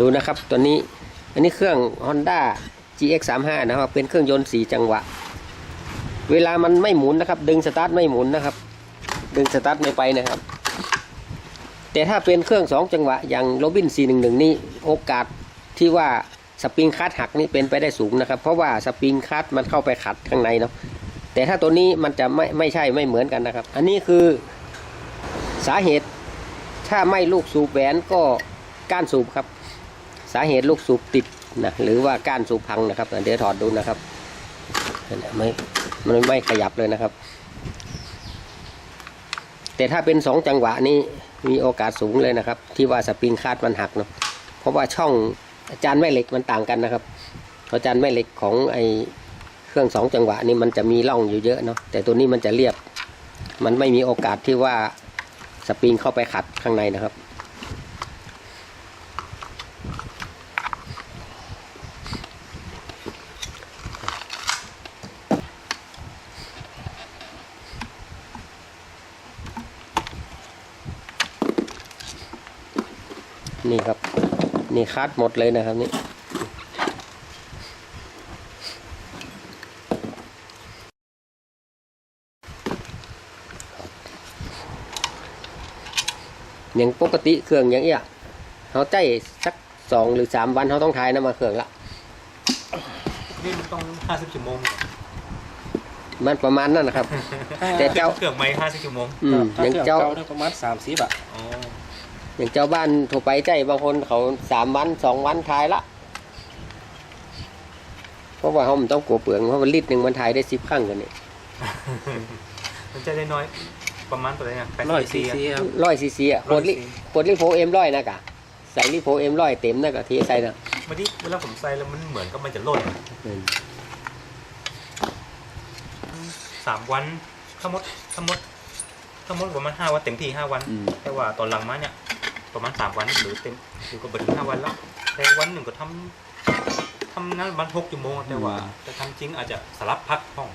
ดูนะครับตัวนี้อันนี้เครื่อง Honda GX35 นะครับเป็นเครื่องยนต์4จังหวะ เวลามันไม่หมุนนะครับ ดึงสตาร์ทไม่หมุนนะครับ ดึงสตาร์ทไม่ไปนะครับ แต่ถ้าเป็นเครื่อง2จังหวะอย่างโรบิน411 นี่โอกาสที่ว่าสปริงคลัตหักนี่เป็นไปได้สูงนะครับ เพราะว่าสปริงคลัตมันเข้าไปขัดข้างในเนาะแต่ถ้าตัวนี้มันจะไม่ไม่ใช่ไม่เหมือนกันนะครับ อันนี้คือสาเหตุถ้าไม่ลูกสูบแหวนก็ก้านสูบครับ สาเหตุลูกสูบติดนะหรือว่าก้านสูบพังนะครับเดี๋ยวถอดดูนะครับไม่มันไม่ขยับเลยนะครับ แต่ถ้าเป็นสองจังหวะนี้มีโอกาสสูงเลยนะครับ ที่ว่าสปริงคาดมันหักเนาะเพราะว่าช่องจานแม่เหล็กมันต่างกันนะครับเพราะจานแม่เหล็กของไอเครื่องสองจังหวะนี่มันจะมีร่องอยู่เยอะเนาะแต่ตัวนี้มันจะเรียบ มันไม่มีโอกาสที่ว่าสปริงเข้าไปขัดข้างในนะครับ นี่ครับ นี่คัดหมดเลยนะครับนี่อย่างปกติเครื่องอย่างเงี้ยเขาใจสักสองหรือสามวันเขาต้องทายน้ำมาเครื่องละนี่มันต้องห้าสิบชั่วโมงมันประมาณนั้นนะครับ แต่เจ้าเครื่องไม้ห้าสิบชั่วโมงอืมอย่างเจ้าประมาณสามสิบอะ อ๋ออย่างเจ้าบ้านทั่วไปใจบางคนเขาสามวันสองวันทายละเพราะว่าเขามันต้องกลัวเปลืองเพราะมันลิตรหนึ่งมันทายได้สิบครั้งกันนี่มันจะได้น้อยประมาณตัวไหนอะแปดร้อยสิซีบซีครับร้อยซีซีอะขวดลิขวดลิโฟเอ็มร้อยนะกะใส่ลิโฟเอ็มร้อยเต็มนะกะที่ใส่นะเมื่อกี้เวลาผมใส่แล้วมันเหมือนกับมันจะหล่นอืมสามวันทั้งหมดทั้งหมดทั้งหมดประมาณห้าวันเต็มที่ห้าวันอืมแต่ว่าตอนหลังมาเนี่ย ประมาณสามวันหรือเต็มหรือก็เบิดห้าวันแล้ว แต่วันหนึ่งก็ทำทำงานวันหกชั่วโมงแต่ว่าแต่ทำจริงอาจจะสลับพักห้อง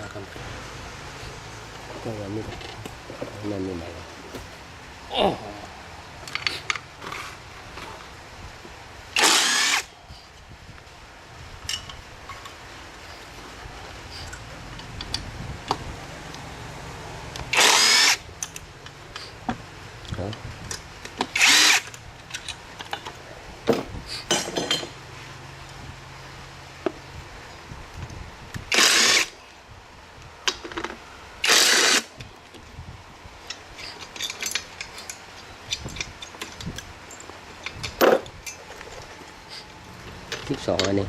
เกลือกันก็วันนี้นั่นนี่ไห นวะ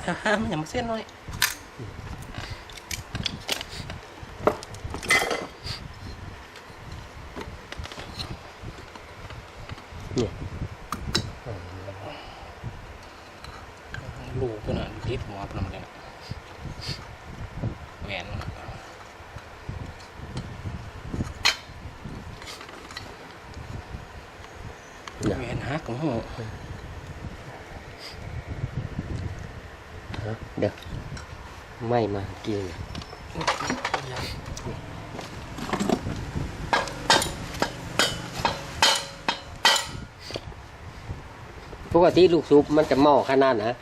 บสองอันนี้ เก่าเนี่ยเอานี่ตักตก ห้ามอย่ามาเส้นหน่อย เนี่ย ลูกตัวน่ะติดหัวปนำเลยนะแหวนมันน่ะ เนี่ย แหวนหักของหัว เด้อไม่มากินปกติลูกซุปมันจะหม้อขนาดนะ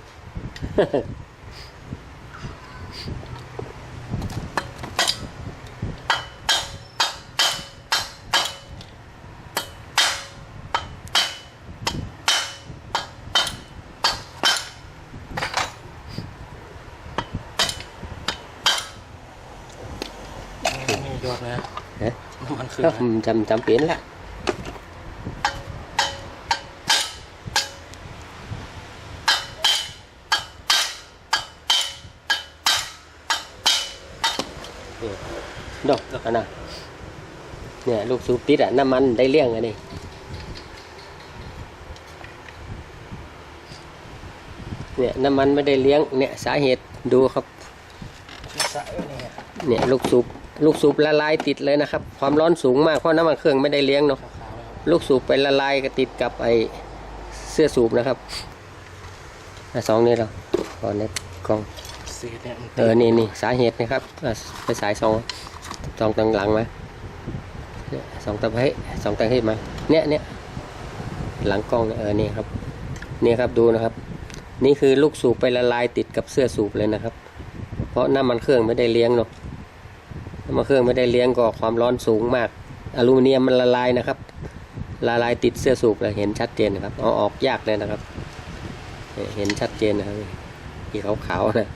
ไม่ยอด นะเอ๊ะน้ำมันขึ้นก็นะจำจำเป็นละเนี่ยดอกอันน่ะเนี่ยลูกซุปติดอะน้ำมันได้เลี่ยงอันนี้เนี่ยน้ำมันไม่ได้เลี้ยงเนี่ยสาเหตุดูครับสะเอ้ยเนี่ยเนี่ยลูกสูบ ลูกสูบละลายติดเลยนะครับ ความร้อนสูงมากเพราะน้ำมันเครื่องไม่ได้เลี้ยงเนาะขาวๆเลยครับลูกสูบไปละลายก็ติดกับไอเสื้อสูบนะครับอะสองนี่เราก่อนเน็ตกล้องเศษเนี่ยมันเออนี่นี่สาเหตุนะครับอะไปสายสองสองตังหลังมาเนี่ยสองตะไคร้สองตะไคร้มาเนี่ยเนี่ยหลังกล้องเนี่ยเออนี่ครับนี่ครับดูนะครับ นี่คือลูกสูบไปละลายติดกับเสื้อสูบเลยนะครับ เพราะน้ำมันเครื่องไม่ได้เลี้ยงเนาะ น้ำมันเครื่องไม่ได้เลี้ยงก็ความร้อนสูงมาก อลูมิเนียมมันละลายนะครับ ละลายติดเสื้อสูบเลยเห็นชัดเจนนะครับเอาออกยากเลยนะครับเนี่ยเห็นชัดเจนนะครับที่ขาวๆนะ